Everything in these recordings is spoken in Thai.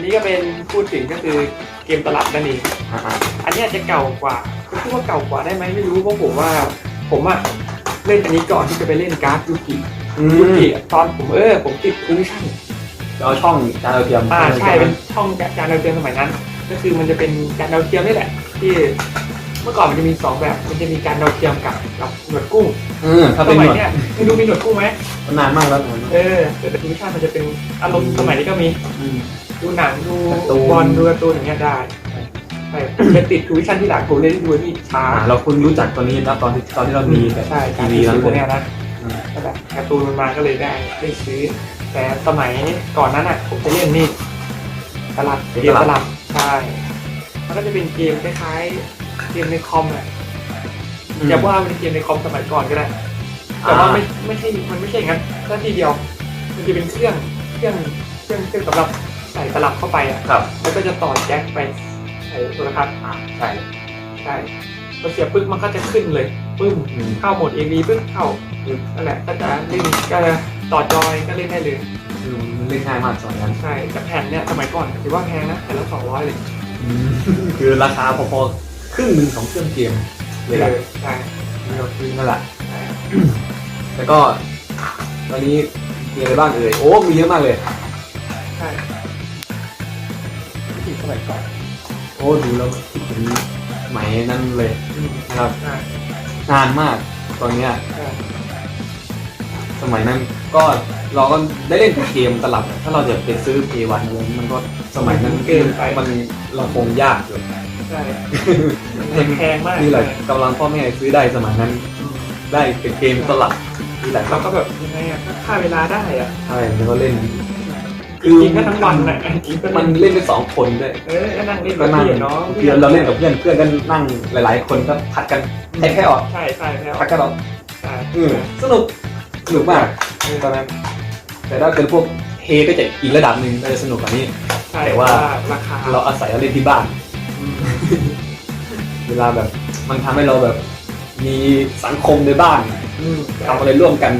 นนี้ก็เป็นพูดถึงก็คือเกมตลับนั่นเอง อ่าอันเนี้ยจะเก่ากว่าจะพูดว่าเก่ากว่าได้ไหมไม่รู้เพราะผมว่า ผมอะเล่นอันนี้ก่อนที่จะไปเล่นการ์ดยูกิอืยูมกิตอนผมเออผมติดคูวิชั่นเอาช่องจานดาวเทียมอ่าใช่เป็นช่องการดาวเทียมสมัยนั้น ก็คือมันจะเป็นการดาวเทียมนี่แหละ ที่เมื่อก่อนมันจะมีสองแบบมันจะมีการดาวเทียมกับกับหนวดกุ้งอืมถ้าสเป็นหมัยนวดเนี้ยไม่รู้มีหนวดกุ้งไหม นานมากแล้วนานมากเออแต่ทูวิชั่นมันจะเป็นอารมณ์สมัยนี้ก็มี อืม ดูหนังดูการ์ตูนบอลดูการ์ตูนอย่างเงี้ยได้ใช่ผมไปติดทูวิชั่นที่หลังผมเล่นดูที่ช้าอ่าเราคุณรู้จักตัวนี้นะตอนที่ตอนที่เรามีแบบใช่ทีการวีที่แล้วซื้อพวกเลเนี้ยยนะก็แบบการ์ตูนมันมาก็เลยได้ได้ซื้อ แต่สมัยก่อนนั้นอะ ผมจะเล่นนี่ตลับเกมตลับใช่มันก็จะเป็นเกมคล้ายๆเกมในคอมแหละอย่าว่ามันเป็นเกมในคอมสมัยก่อนก็ได้แต่ว่าไม่ไม่ใช่มันไม่ใช่อย่างนั้นแค่ทีเดียว มันจะเป็นเครื่องเครื่องเครื่องเครื่องสำหรับ ใส่ตลับเข้าไปอะครับแล้วก็จะต่อแจ็คไปใส่โทรทัศน์อ่าใช่ใช่พอเสียบปึ๊บมันก็จะขึ้นเลยปึ้มอืมเข้าโหมด AV ปึ๊บเข้าปึ๊บนั่นแหละก็จะเล่นก็ต่อจอยก็เล่นได้เลยอืมมันเล่นง่ายมากสมัยนั้นใช่แต่แผ่นเนี่ยสมัยก่อนถือว่าแพงนะแผ่นละสองร้อยเลยอืมคือราคาพอๆครึ่งหนึ่งของเครื่องเกมเลยแหละออใช่นี่ก็คือนั่นแหละใช่แล้วก็ตอนนี้มีอะไรบ้างเอ่ยโอ้มีเยอะมากเลยใช่ วิธีสมัยก่อนโอ้ดูแล้วคิดถึงสมัยนั้นเลยอืมนะครับใช่นานมากตอนเนี้ยใช่สมัยนั้นก็เราก็ได้เล่นเกมตลับ ถ้าเราจะไปซื้อเพย์วันมันก็สมัยนั้นมันเราคงยากอยู่ใช่มันแพงมากนี่แหละกำลังพ่อแม่ซื้อได้สมัยนั้นอืมได้เป็นเกมตลับนี่แหละคเรารับก็แบบยังไงอะก็ฆ่าเวลาได้อะใช่แล้วก็เล่น จริงๆก็ทั้งวันน่ะจริงๆก็มันเล่นเล่นได้สองคนด้วยเออก็นั่งเล่นก็กับนั่งพี่เนาะเพื่อนเราเล่นกับเพื่อนเพื่อนก็นั่งหลาย ๆ คนก็ผัดกันแค่แค่ออกใช่ใช่แล้วผัดกันออกใช่อืมสนุกสนุกมากตอนนั้น แต่ถ้าเป็นพวกเฮก็จะอีกระดับหนึ่งก็จะสนุกกว่านี้ ใช่แต่ว่า ราคาเราอาศัยเอาเล่นที่บ้าน อืมเวลาแบบมันทำให้เราแบบ มีสังคมในบ้านอืม ทำอะไรร่วมกัน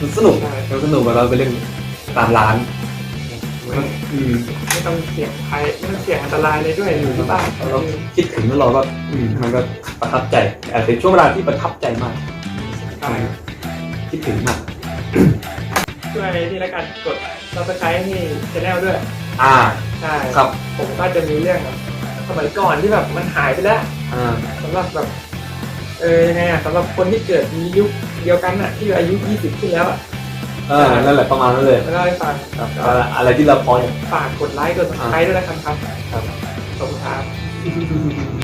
มันสนุกใช่ มันสนุกกว่าเราไปเล่นตามร้านไม่ อืมไม่ต้องเสี่ยงภัยไม่ต้องเสี่ยงอันตรายเลยด้วยอยู่ที่บ้านเราคิดถึงแล้วเราก็อืมมันก็ประทับใจอาจจะเป็นช่วงเวลาที่ประทับใจมากใช่คิดถึงมาก ช่วยที่แล้วกันกดซับสไครต์ให้ชแนลด้วยอ่า ใช่ครับ ผมก็จะมีเรื่องแบบสมัยก่อนที่แบบมันหายไปแล้ว อ่า สำหรับแบบเออยังไงอะสำหรับคนที่เกิดมียุคเดียวกันอะที่อายุ 20 ขึ้นแล้วอะ เออนั่นแหละประมาณนั้นเลยมาเล่าให้ฟังครับอะไรอะไรที่เราพอจะฝากกดไลค์กดซับสไครต์ด้วยนะครับครับครับขอบคุณครับ